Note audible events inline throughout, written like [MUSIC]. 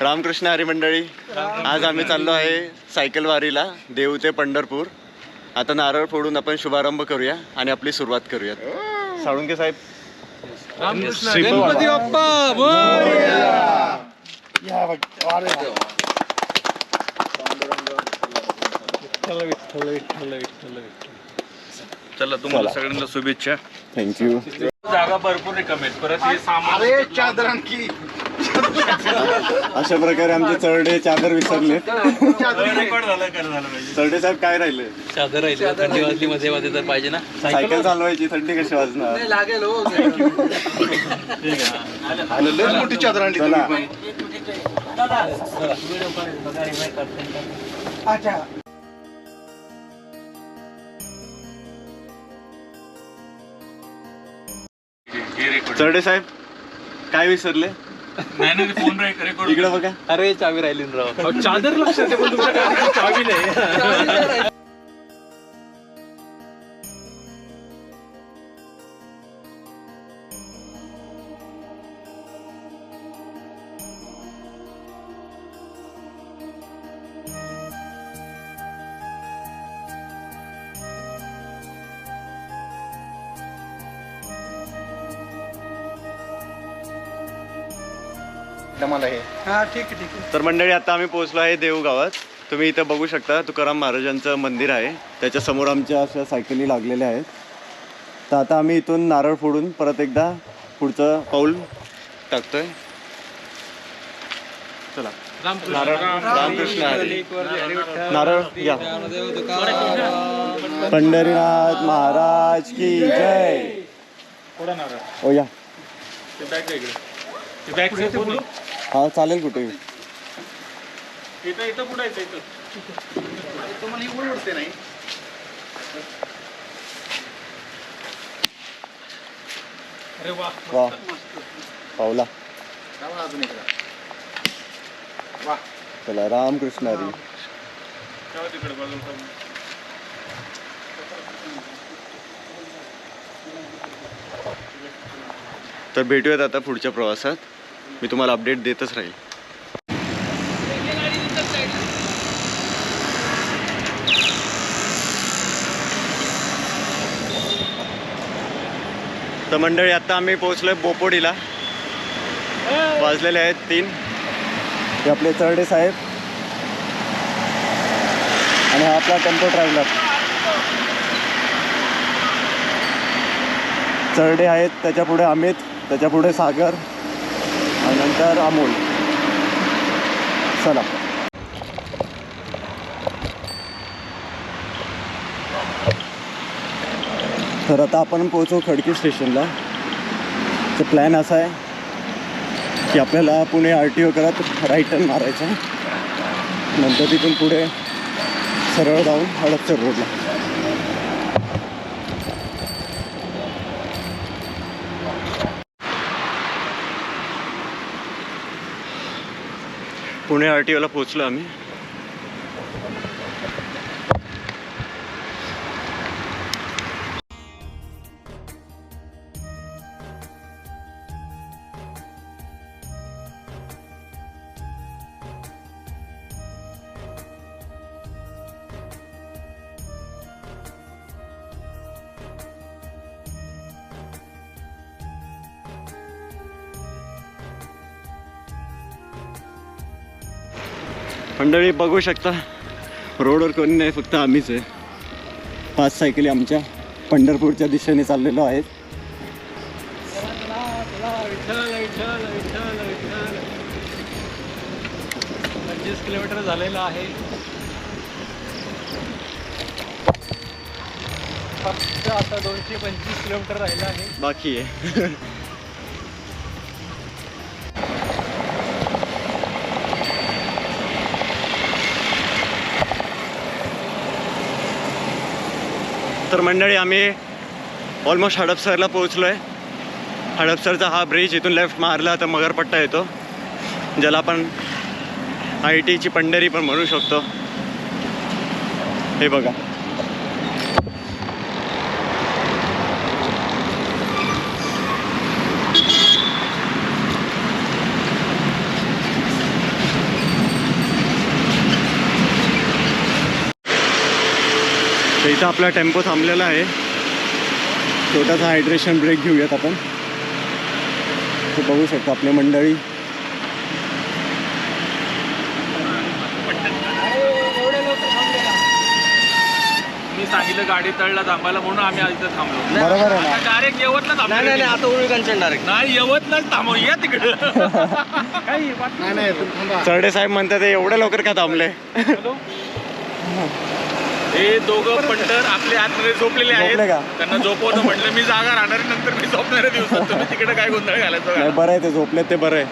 रामकृष्ण हरी मंडळी आज आम्ही चाललो आहे सायकल वारीला देऊ ते पंढरपूर. आता नारळ फोडून आपण शुभारंभ करूया आणि आपली सुरुवात करूयात. साळुंके साहेब. श्रीफळ वाढवा. चला तुम्हाला सगळ्यांना शुभेच्छा. थँक्यू जागा भरपूर रिकामी आहेत. परत हे सामान अशा प्रकारे आमचे चरडे चादर विसरले. रेकॉर्ड झालं कर झालं पाहिजे. चरडे साहेब काय राहिले? चादर राहिली थंडी वाजली मध्ये मध्ये तर पाहिजे ना. सायकल चालवायची थंडी कशी वाजणार? लागेल हो. मोठी चादर आणली चला. हे रेकॉर्ड चरडे साहेब काय विसरले? नाही नाही फोन रेकॉर्ड इकडे बघा. अरे चावी राहिली ना राव. चादर लक्षात आहे, पण तुमच्या चावी नाही. तर मंडळी आता आम्ही पोहोचलो आहे देऊ गावात तुम्ही इथं बघू शकता तुकाराम महाराजांचं मंदिर आहे. त्याच्यासमोर आमच्या अशा सायकली लागलेल्या आहेत. तर आता आम्ही इथून नारळ फोडून परत एकदा पुढचं पाऊल टाकतोय. चला. नारळ रामकृष्ण हरी. नारळ घ्या पंढरीनाथ महाराज की जय. ओ या. साईड पूर्ण हा चालेल कुठे? इथं इथं येतं इथं. अरे वा वा. पावला. चला रामकृष्ण हरी. तेव्हा तिकडे बाजूला तर भेटूयात आता पुढच्या प्रवासात. मी तुम्हाला अपडेट देतच राहील. तर मंडळी आता आम्ही पोहोचलोय बोपोडीला. वाजलेले आहेत तीन. हे आपले चरडे साहेब. आणि हा आपला टेम्पो ट्रॅव्हलर चरडे आहेत त्याच्या पुढे अमित त्याच्यापुढे सागर. नंतर अमोल. चला. तर आता आपण पोहोचू खडकी स्टेशनला. तर प्लॅन असा आहे की आपल्याला पुणे आर टी ओ करत राईट टर्न मारायचं. आहे. नंतर तिथून पुढे सरळ जाऊन हडपसर रोडला पुणे आर टी ओला पोचलो आम्ही. मंडळी बघू शकता रोडवर कोणी नाही फक्त आम्हीच आहे. पाच सायकली आमच्या पंढरपूरच्या दिशेने चाललेलो आहेत. पंचवीस किलोमीटर झालेलं आहे. फक्त आता दोनशे पंचवीस किलोमीटर राहिलं आहे. बाकी आहे. [LAUGHS] तर मंडळी आम्ही ऑलमोस्ट हडपसरला पोहोचलो आहे हडपसरचा हा ब्रिज इथून लेफ्ट मारला तर मगरपट्टा येतो ज्याला आपण आय टीची पंढरी पण म्हणू शकतो. हे बघा. इथं आपला टेम्पो थांबलेला आहे. छोटासा हायड्रेशन ब्रेक घेऊयात आपण. ते बघू शकतो आपली मंडळी. मी सांगितलं गाडी तळला थांबायला म्हणून आम्ही इथं थांबलो. बरोबर आहे ना? डायरेक्ट यवतला थांबलो नाही नाही नाही, आता उळकांचन डायरेक्ट नाही यवतलाच थांबव या तिकडं. [LAUGHS] काही बात नाही नाही तुम्ही थांबा. चरडे साहेब म्हणतात "हे एवढ्या लवकर का थांबले? हे दोघं पंढर आपले आतमध्ये झोपलेले झोपले आहेत का? त्यांना झोपवतो म्हटलं मी जागा राहणार आहे, नंतर मी झोपणार आहे दिवसात. तुम्ही तिकडे काय गोंधळ घालायचं नाही? बरं आहे ते झोपलेत ते बरं आहे.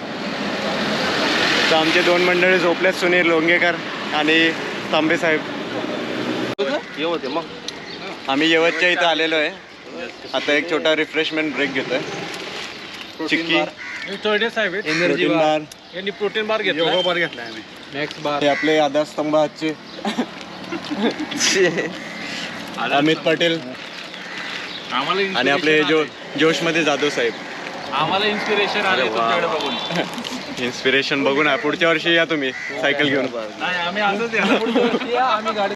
तर आमचे दोन मंडळी झोपलेत सुनील लोंगेकर आणि तांबे साहेब. येऊ मग. आम्ही यवतच्या इथं आलेलो आहे. आता एक छोटा रिफ्रेशमेंट ब्रेक घेतोय. चिक्की. साहेब प्रोटीन बार. यांनी प्रोटीन बार घेतला बार घेतला आम्ही मॅक्स बार हे आपले आधारस्तंभ आजचे. [LAUGHS] अमित पटेल. आम्हाला आणि आपले जो. जोशमध्ये जाधव साहेब. आम्हाला इन्स्पिरेशन आले तुमच्याकडे बघून. इन्स्पिरेशन बघू ना पुढच्या वर्षी या तुम्ही. सायकल घेऊन. नाही आम्ही असंच याला पुढच्या वर्षी या, आम्ही गाडी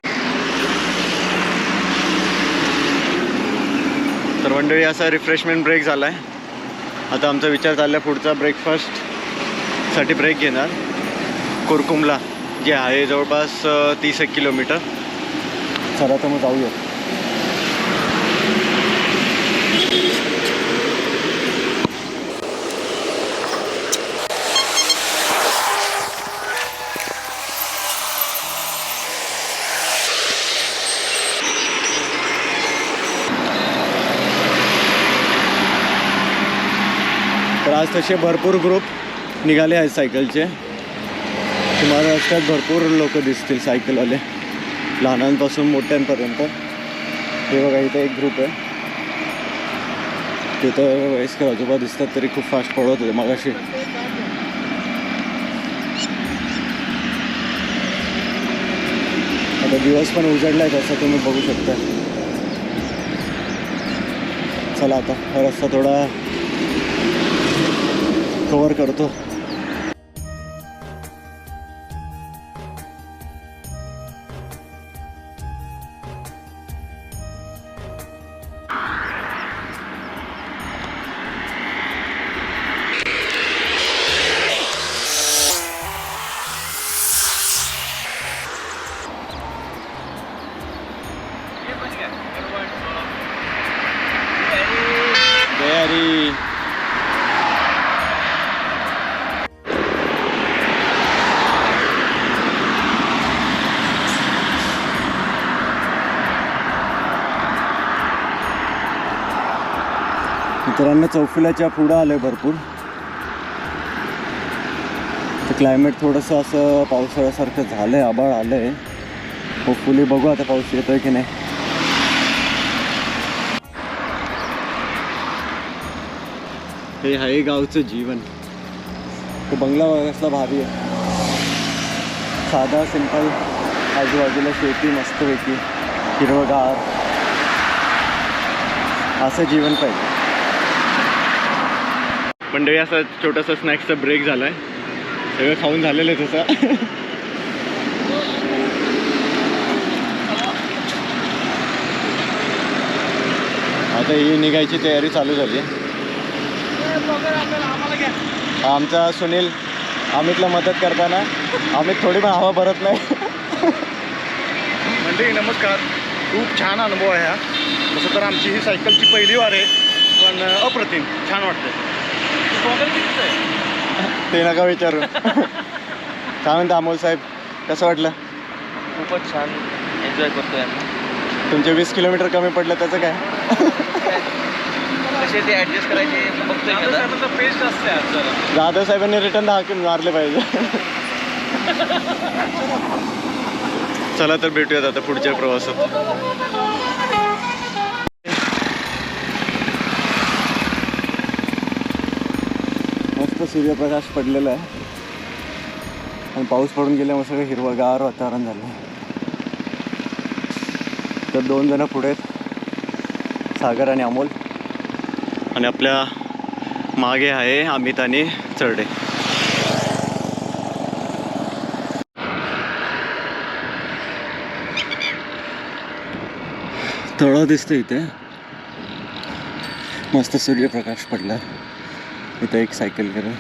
तर मंडळी असा रिफ्रेशमेंट ब्रेक झाला आहे आता आमचा विचार चालला आहे पुढचा ब्रेकफास्टसाठी ब्रेक घेणार. कुरकुमला. जे आहे जवळपास तीस एक किलोमीटर. चला तर मग जाऊया. तर आज तसे भरपूर ग्रुप निघाले आहेत सायकलचे तुम्हाला रस्त्यात भरपूर लोक दिसतील सायकलवाले. लहानांपासून मोठ्यांपर्यंत. हे बघा इथं एक ग्रुप आहे. तिथं वयस्कर आजोबा दिसतात तरी खूप फास्ट पळवत होते मगाशी. आता दिवस पण उजडला आहे तसं तुम्ही बघू शकता. चला आता हा रस्ता थोडा कवर करतो. मित्रांनो चौफिलाच्या पुढं आलं आहे भरपूर. तर क्लायमेट थोडंसं असं पावसाळ्यासारखं झालं आहे आबाळ आलं आहे होपफुली बघू आता पाऊस येतो आहे की नाही. हे आहे गावचं जीवन. तो बंगला बघा कसला भारी आहे. साधा सिंपल आजूबाजूला शेती मस्तपैकी हिरवगार. असं जीवन पाहिजे. पण ते असा छोटासा स्नॅक्सचा ब्रेक झाला आहे सगळं खाऊन झालेलं आहे तसं. आता ही निघायची तयारी चालू झाली. आमचा सुनील अमितला मदत करताना अमित थोडी पण हवा भरत नाही. म्हणजे नमस्कार. खूप छान अनुभव आहे हा. तसं तर आमची ही सायकलची पहिली वार आहे पण अप्रतिम. छान वाटतं ते नका विचारू. काय म्हणता अमोल साहेब? कसं वाटलं? खूपच छान एन्जॉय करतोय आम्ही. तुमचे वीस किलोमीटर कमी पडलं त्याचं काय? कसे ते ॲडजस्ट करायचे बघतोय मी आता. पेस्ट असते आज जरा. जाधव साहेबांनी रिटर्न दहा किलो मारले पाहिजे. [LAUGHS] चला तर भेटूयात आता पुढच्या प्रवासात मस्त सूर्यप्रकाश पडलेला आहे. आणि पाऊस पडून गेल्यामुळे सगळं हिरवंगार वातावरण झालं तर दोन जण पुढे आहेत. सागर आणि अमोल. आणि आपल्या मागे आहे अमित आणि चरडे. तळं दिसतं इथे. मस्त सूर्यप्रकाश पडला इथे एक सायकल करा.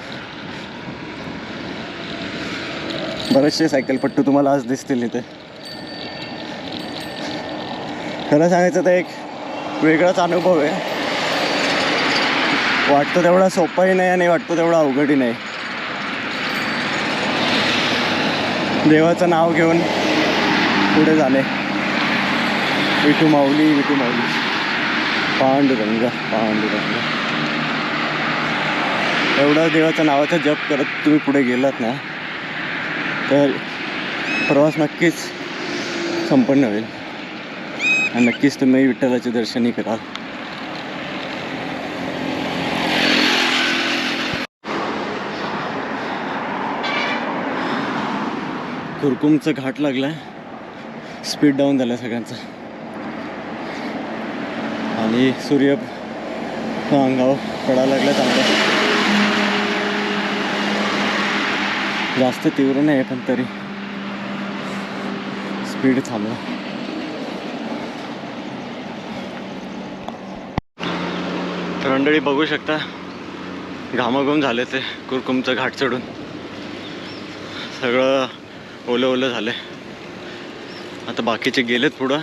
बरेचसे सायकलपट्टू तुम्हाला आज दिसतील इथे. खरं सांगायचं तर एक वेगळाच अनुभव आहे. वाटतं तेवढा सोपाही नाही आणि वाटतं तेवढा अवघडही नाही. देवाचं नाव घेऊन पुढे जाणे विठू माऊली विठू माऊली. पांडुरंग पांडुरंग. एवढा देवाचं नावाचा जप करत तुम्ही पुढे गेलात ना तर प्रवास नक्कीच संपन्न होईल. आणि नक्कीच तुम्ही विठ्ठलाचे दर्शनही कराल. कुरकुमचं घाट लागलाय. स्पीड डाऊन झालं सगळ्यांचं. आणि सूर्य अंगावर पडायला लागला चांगला. जास्त तीव्र नाही पण तरी. स्पीड थांबला तर मंडळी बघू शकता घामाघूम झाले ते कुरकुमचं घाट चढून. सगळं ओलं ओलं झालं आता बाकीचे गेलेत पुढं.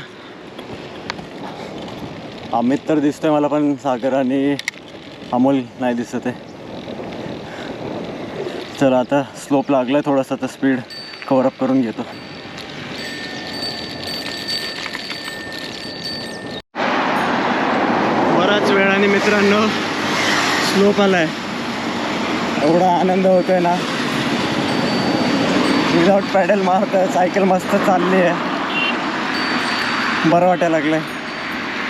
अमित तर दिसतंय मला पण सागर आणि अमोल नाही दिसत आहे. चला आता स्लोप लागलाय थोडासा तर स्पीड कवर अप करून घेतो. बराच वेळाने मित्रांनो स्लोप आलाय. एवढा आनंद होतोय ना. विदाऊट पॅडल मारतोय सायकल मस्त चालली आहे. बरं वाटायला लागलंय.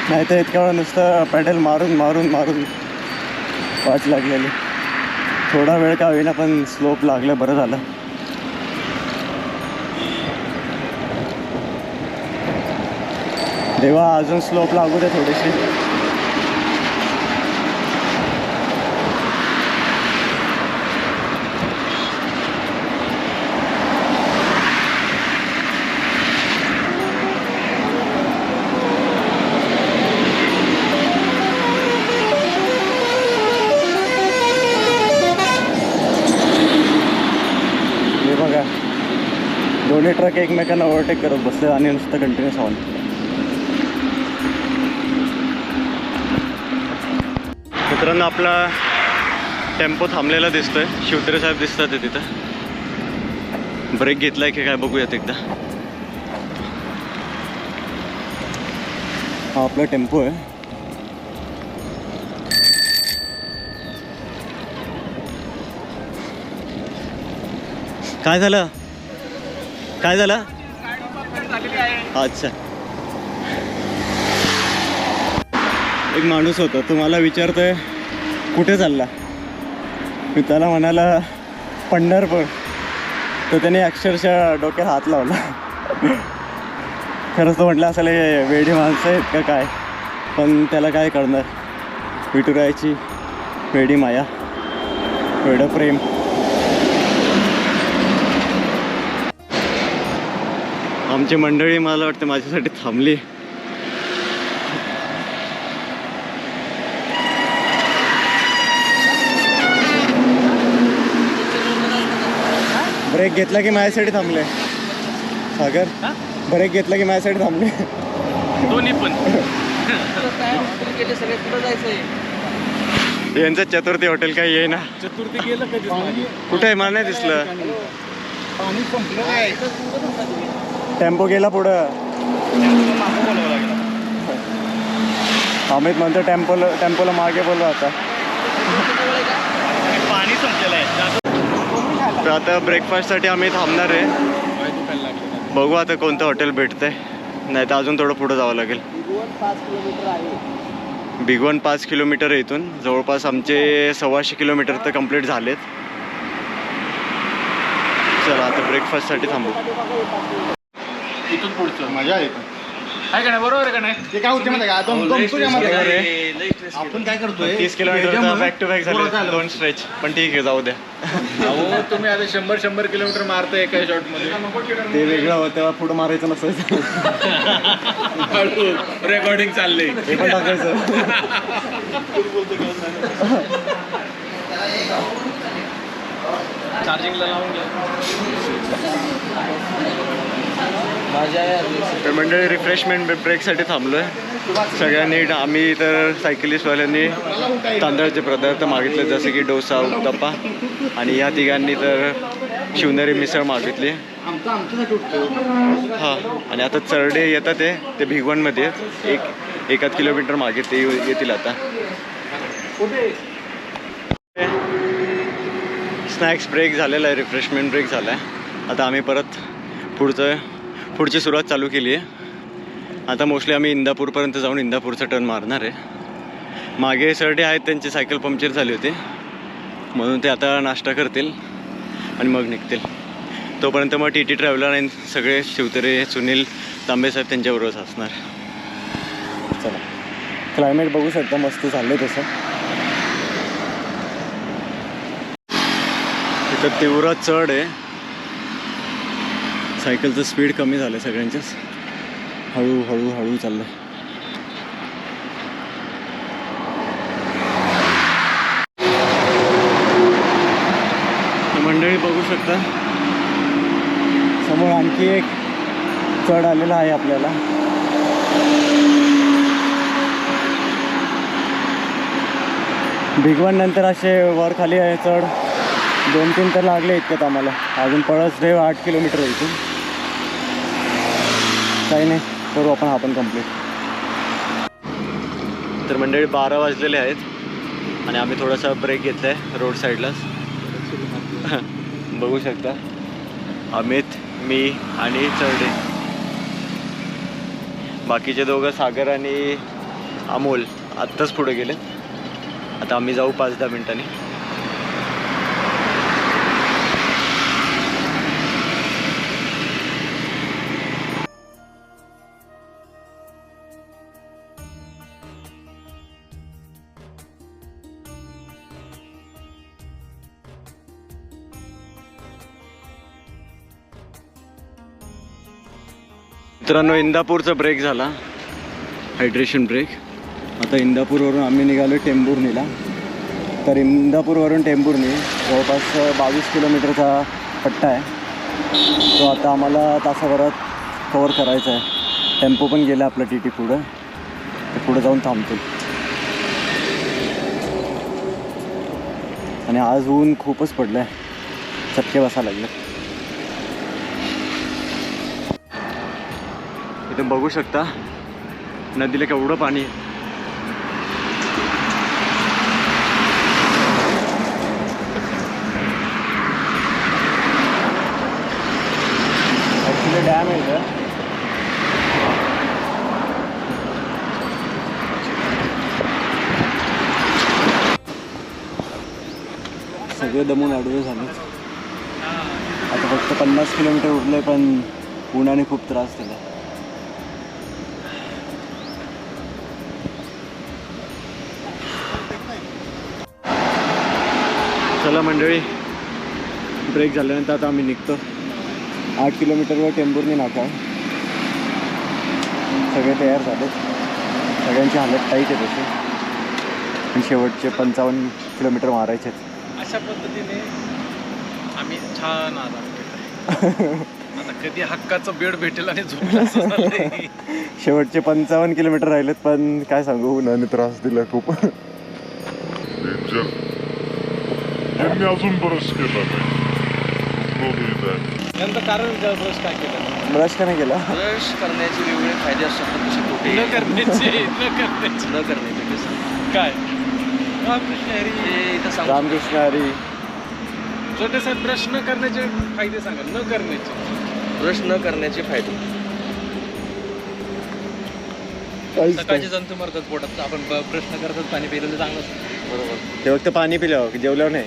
नाही तर इतक्या वेळा नुसतं पॅडल मारून मारून मारून वाट लागलेली. थोडा वेळ का होईना पण स्लोप लागलं बरं झालं. देवा अजून स्लोप लागू दे थोडीशी ट्रक एकमेकांना ओव्हरटेक करत बसले आणि नुसतं कंटिन्युअस हॉर्न मित्रांनो आपला टेम्पो थांबलेला दिसतोय. शिवतरे साहेब दिसतात ते तिथं. ब्रेक घेतलाय की काय बघूयात एकदा. हा आपला टेम्पो आहे. काय झालं? काय झालं? अच्छा. एक माणूस होता तो मला विचारतोय कुठे चालला? मी त्याला म्हणाला पंढरपूर. तर त्याने अक्षरशः डोक्यात हात लावला. खरंच तो म्हटलं असेल हे वेडी माणसं आहेत का काय? पण त्याला काय कळणार? विठुरायाची वेडी माया वेडं प्रेम. आमची मंडळी मला वाटतं माझ्यासाठी थांबली. ब्रेक घेतला की माझ्यासाठी थांबले? सागर ब्रेक घेतला की माझ्यासाठी थांबले? दोन्ही पण. यांचं चतुर्थी हॉटेल काही येईना चतुर्थी गेलं कधी कुठे आहे? मला नाही दिसलं. काय टेम्पो गेला पुढं. अमित म्हणतो टेम्पोला टेम्पोला मागे बोलवा आता. पाणी संपलेलं आहे तर आता ब्रेकफास्टसाठी आम्ही थांबणार आहे. बघू आता कोणतं हॉटेल भेटतंय. नाही तर अजून थोडं पुढं जावं लागेल. बिगवन पाच किलोमीटर आहे इथून. जवळपास आमचे सव्वाशे किलोमीटर तर कंप्लीट झालेत. चला आता ब्रेकफास्टसाठी थांबू. इथून पुढचं. मजा येते आहे का नाही? बरोबर आहे का नाही? ते काय होते माहिती का? आपण काय करतोय? तीस ह्याच्यामुळं बॅक टू बॅक झाले. दोन स्ट्रेच पण ठीक आहे जाऊ द्या. अहो तुम्ही आता शंभर शंभर किलोमीटर मारता एका शॉटमध्ये ते वेगळं होतं तेव्हा पुढं मारायचं नसायचं रेकॉर्डिंग चाललंय. हे पण टाकायचं. चार्जिंगला लावून घ्या. तर मंडळी रिफ्रेशमेंट ब्रेकसाठी थांबलो आहे सगळ्यांनी आम्ही तर सायकलिस्टवाल्यांनी तांदळाचे पदार्थ मागितले जसे की डोसा उत्तप्पा. आणि या तिघांनी तर शिवनेरी मिसळ मागितली. हां आणि आता चरडे येतात ते ते भिगवणमध्ये. आहेत. एक एकाच किलोमीटर मागे ते येतील आता. स्नॅक्स ब्रेक झालेला आहे रिफ्रेशमेंट ब्रेक झाला आहे आता आम्ही परत पुढचं पुढची सुरुवात चालू केली आहे. आता मोस्टली आम्ही इंदापूरपर्यंत जाऊन इंदापूरचं टर्न मारणार आहे. मागे सरडे आहेत त्यांची सायकल पंक्चर झाली होती. म्हणून ते आता नाश्ता करतील आणि मग निघतील. तोपर्यंत मग टी टी ट्रॅव्हलर आणि सगळे शिवतरे सुनील तांबे साहेब त्यांच्याबरोबरच असणार चला. क्लायमेट बघू शकता मस्त चाललंय तसं. इथं तीव्र चढ आहे. सायकलचं स्पीड कमी झालं आहे सगळ्यांच्याच हळू हळू हळू चाललं मंडळी बघू शकता. समोर आणखी एक चढ आलेला आहे आपल्याला. भिगवण नंतर असे वर खाली आहे चढ. दोन तीन तर लागले इतक्यात आम्हाला. अजून पळस रे आठ किलोमीटर इथून काही नाही. करू आपण आपण कंप्लीट तर मंडळी बारा वाजलेले आहेत आणि आम्ही थोडासा ब्रेक घेतला आहे रोड साईडलाच बघू शकता. अमित मी आणि चरडे. बाकीचे दोघं सागर आणि अमोल आत्ताच पुढे गेले. आता आम्ही जाऊ पाच दहा मिनिटांनी. मित्रांनो इंदापूरचा ब्रेक झाला. हायड्रेशन ब्रेक आता इंदापूरवरून आम्ही निघालो टेंभुर्णीला. तर इंदापूरवरून टेंभुर्णी जवळपास बावीस किलोमीटरचा पट्टा आहे. तो आता आम्हाला तासाभरात कवर करायचा आहे. टेम्पो पण गेला आपला टी टी पुढं. ते पुढं जाऊन थांबतो. आणि आज ऊन खूपच पडलं आहे चटके बसायला लागलं इथं बघू शकता नदीला केवढं पाणी डॅम आहे का सगळे दमून आडवे झाले. आता फक्त पन्नास किलोमीटर उरले पण उन्हाने खूप त्रास दिला चला मंडळी ब्रेक झाल्यानंतर आता आम्ही निघतो आठ किलोमीटरवर टेंभुर्णी नाका. सगळे तयार झाले सगळ्यांची हालत टाईट आहे तशी आणि शेवटचे पंचावन्न किलोमीटर मारायचे आहेत. अशा पद्धतीने आम्ही छान [LAUGHS] आता कधी हक्काचं बेड भेटेल आणि. शेवटचे पंचावन्न किलोमीटर राहिलेत पण काय सांगू उन्हाने त्रास दिला खूप डेंजर यांनी अजून बरंच केलं नाही. नेमकं कारण ब्रश काय केलं? ब्रश का नाही केला? ब्रश करण्याचे वेगवेगळे फायदे असतात तसे तोटे न करण्याचे न करण्याचे. न करण्याचे कसं. काय? रामकृष्ण हरी. ते इथं सांगू रामकृष्ण हरी. छोटे साहेब ब्रश न करण्याचे फायदे सांगा. न करण्याचे. ब्रश न करण्याचे फायदे. काहीच सकाळचे जंतू मरतात पोटात. आपण ब- ब्रश न करतात पाणी पिलेलं चांगलं असतं. बरोबर. ते फक्त पाणी पिल्यावर जेवल्यावर नाही.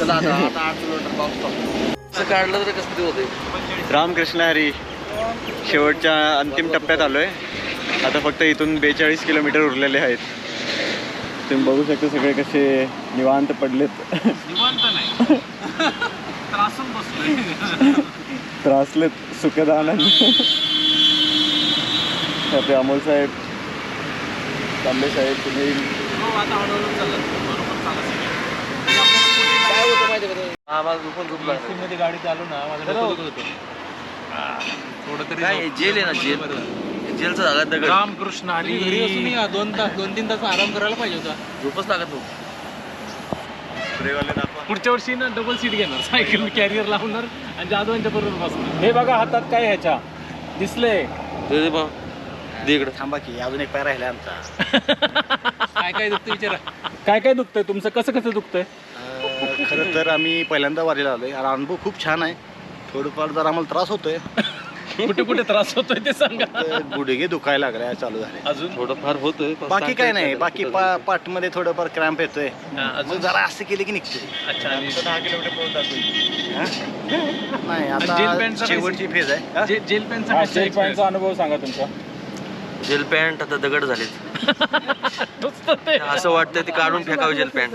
चला आता आता आठ किलोमीटर पाऊस टाकतो असं काढलं तर कसं तरी होते रामकृष्ण हरी शेवटच्या अंतिम टप्प्यात आलोय. आता फक्त इथून बेचाळीस किलोमीटर उरलेले आहेत. तुम्ही बघू शकता सगळे कसे निवांत पडलेत. निवांत नाही. त्रासून बसलोय. त्रासलेत सुखदानंद आपले अमोल साहेब तांबे साहेब सुनील हो आता हळूहळू चालत बरोबर चालत आम्हाला झोपून झोप लागली. मध्ये गाडी चालू ना माझं डोकं दुखत होतं. थोडं तरी काय हे जेल आहे ना जेल? हे जेलचा झाला दगड. रामकृष्ण हरी दोन तास दोन तीन तास आराम करायला पाहिजे होता. झोपच लागत नव्हती. पुढच्या वर्षी ना डबल सीट घेणार सायकल कॅरियर लावणार आणि जाधवांच्या बरोबर बसणार. हे बघा हातात काय ह्याच्या. दिसले ते दे इकडं. थांबा की अजून एक पाय राहिला आमचा. [LAUGHS] काय काय दुखतं विचारा. काय काय दुखतंय? तुमचं कसं कसं दुखतंय? खरं तर आम्ही पहिल्यांदा वारीला आलोय. आणि अनुभव खूप छान आहे. थोडंफार जर आम्हाला त्रास होतोय. [LAUGHS] कुठे कुठे त्रास होतोय ते सांगा. तर गुडघे दुखायला लागले चालू झाले. अजून? थोडंफार होतंय पण बाकी काय नाही. सांगता बाकी येत पा पाठमध्ये थोडंफार क्रॅम्प येतोय. हा, अजून? जरा असं केलं की निघते अच्छा आणि दहा किलोमीटर पळून टाकून नाही जेल आता पॅन्टचा शेवटची फेज आहे. हा? जे- जेल पॅनचा कसा experience? अनुभव सांगा तुमचा. जेल पॅन्ट आता दगड झालेत. [LAUGHS] नुसतं ते. असं वाटतं ते काढून फेकावं जेल पॅन्ट.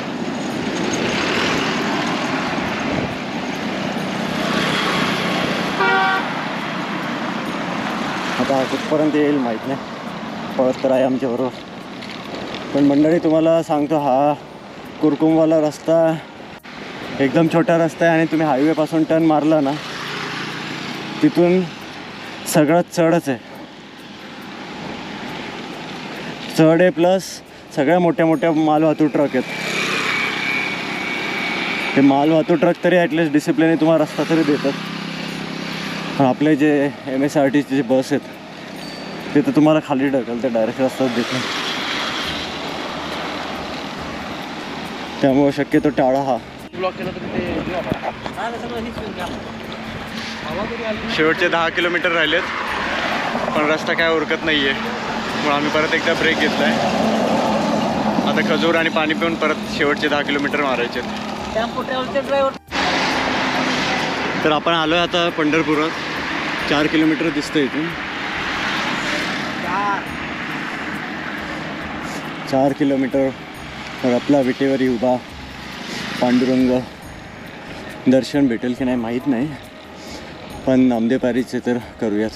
आता कुठपर्यंत येईल माहीत नाही. पळत तर आहे आमच्याबरोबर पण मंडळी तुम्हाला सांगतो हा कुरकुमवाला रस्ता एकदम छोटा रस्ता आहे आणि तुम्ही हायवेपासून टर्न मारला ना तिथून सगळं चढच आहे. चढ आहे प्लस सगळ्या मोठ्या मोठ्या मालवाहतूक ट्रक आहेत. ते मालवाहतूक ट्रक तरी ॲटलिस्ट डिसिप्लिन तुम्हाला रस्ता तरी देतात. आपले जे एम एस आर टीचे जे बस आहेत ते तर तुम्हाला खाली ढकलते डायरेक्ट रस्ताच देत. नाही त्यामुळे शक्यतो टाळा हा. ब्लॉक केलं तर ते शेवटचे दहा किलोमीटर राहिलेत पण रस्ता काय उरकत नाही आहे मग आम्ही परत एकदा ब्रेक घेतला आहे आता खजूर आणि पाणी पिऊन परत शेवटचे दहा किलोमीटर मारायचे. आहेत. तर आपण आलो आहे आता पंढरपुरात. चार किलोमीटर दिसतं इथून. चार किलोमीटर तर आपला विटेवरी उभा पांडुरंग दर्शन भेटेल की नाही माहीत नाही पण नामदेपारीचे तर करूयात.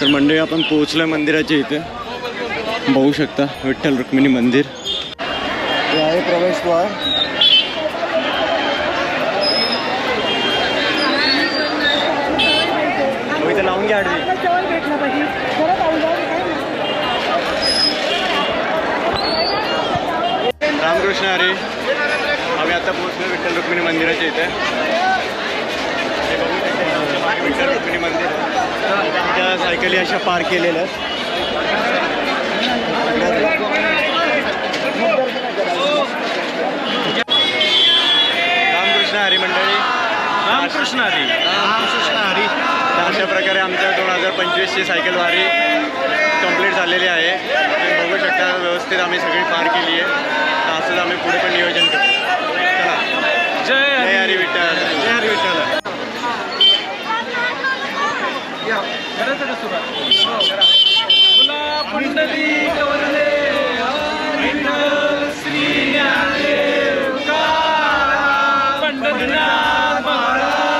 तर मंडळी आपण पोहोचलोय मंदिराच्या इथे. बघू शकता विठ्ठल रुक्मिणी मंदिर. हे आहे प्रवेशद्वार हो, इथे लावून घ्या आडवी रामकृष्ण हरी आम्ही आता पोहोचलो विठ्ठल रुक्मिणी मंदिराच्या इथे. विठ्ठल रुक्मिणी मंदिर. त्या सायकली अशा पार्क केलेल्या आहेत. रामकृष्ण हरी मंडळी रामकृष्ण हरी. रामकृष्ण हरी. अशा प्रकारे आमच्या दोन हजार पंचवीसची सायकल वारी कंप्लीट झालेली आहे. बघू शकता व्यवस्थित आम्ही सगळी पार केली आहे. असंच आम्ही पुढे पण नियोजन करू. चला. जय हरी विठ्ठल. जय हरी विठ्ठल. हो, श्री पंढरीनाथ महाराज.